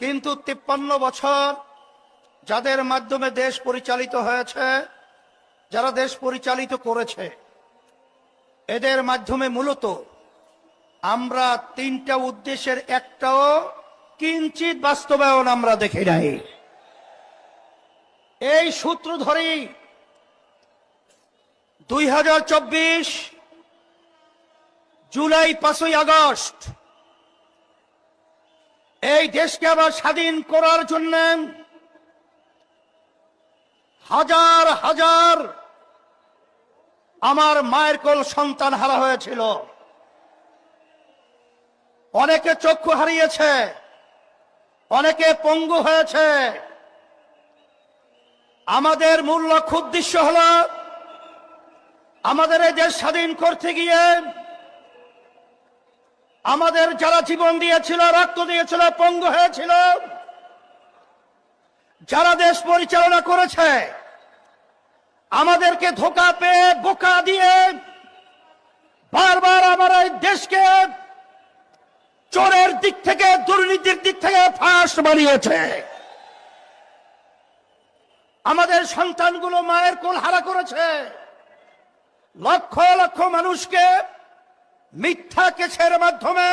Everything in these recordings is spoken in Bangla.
কিন্তু তিপ্পান্ন বছর যাদের মাধ্যমে দেশ পরিচালিত হয়েছে, যারা দেশ পরিচালিত করেছে, এদের মাধ্যমে মূলত আমরা তিনটা উদ্দেশ্যের একটাও কিঞ্চিত বাস্তবায়ন আমরা দেখি নাই। এই সূত্র ধরেই দুই হাজার চব্বিশ জুলাই পাঁচই আগস্ট এই দেশকে আবার স্বাধীন করার জন্য হাজার হাজার আমার মায়ের কোল সন্তান হারা হয়েছিল। অনেকে চক্ষু হারিয়েছে, অনেকে পঙ্গু হয়েছে। আমাদের মূল লক্ষ্য উদ্দেশ্য হল আমাদের এই দেশ স্বাধীন করতে গিয়ে আমাদের যারা জীবন দিয়েছিল, রক্ত দিয়েছিল, পঙ্গু হয়েছিল, যারা দেশ পরিচালনা করেছে, আমাদেরকে ধোকা পেয়ে, বোকা দিয়ে বারবার আমার এই দেশকে চোরের দিক থেকে, দুর্নীতির দিক থেকে ফাঁস বানিয়েছে। আমাদের সন্তানগুলো মায়ের কোল হারা করেছে। লক্ষ লক্ষ মানুষকে মিথ্যা কেছের মাধ্যমে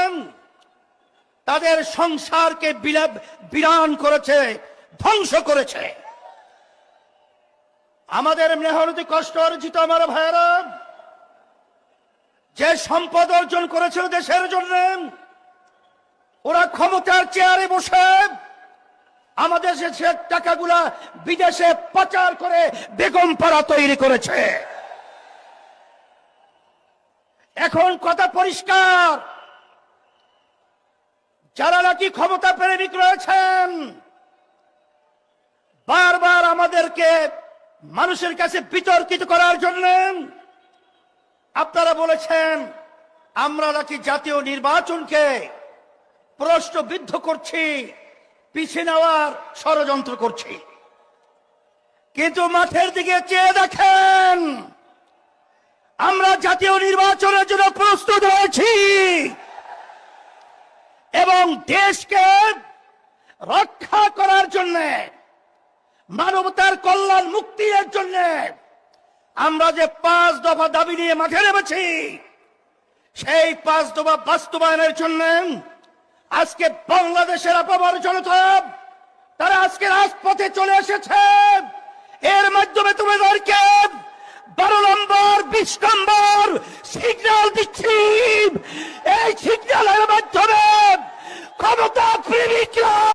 তাদের সংসারকে বিরান করেছে, ধ্বংস করেছে। আমাদের মেহনতি কষ্ট অর্জিত আমার ভাইয়েরা, যে সম্পদ অর্জন করেছিল দেশের জন্য, ওরা ক্ষমতার চেয়ারে বসে আমাদের টাকাগুলা বিদেশে পাচার করে বেগম পাড়া তৈরি করেছে। এখন কথা পরিষ্কার। যারা নাকি ক্ষমতা প্রেমিক রয়েছেন, বারবার আমাদেরকে মানুষের কাছে বিতর্কিত করার জন্য আপনারা বলেছেন, আমরা নাকি জাতীয় নির্বাচনকে প্রশ্নবিদ্ধ করছি পিছিয়ে নেওয়ার ষড়যন্ত্র করছি। কিন্তু মাঠের দিকে চেয়ে দেখেন আমরা জাতীয় নির্বাচনের জন্য প্রস্তুত হয়েছি। এবং দেশকে রক্ষা করার জন্য, মানবতার কল্যাণ মুক্তির জন্য আমরা যে পাঁচ দফা দাবি নিয়ে মাঠে নেমেছি, সেই পাঁচ দফা বাস্তবায়নের জন্য আজকে বাংলাদেশের আপামার জনতা, তারা আজকে রাজপথে চলে এসেছে। এর মাধ্যমে তোমাদেরকে বারো নম্বর বিশ নম্বর সিগন্যাল দিচ্ছি। এই সিগন্যালের মাধ্যমে ক্ষমতা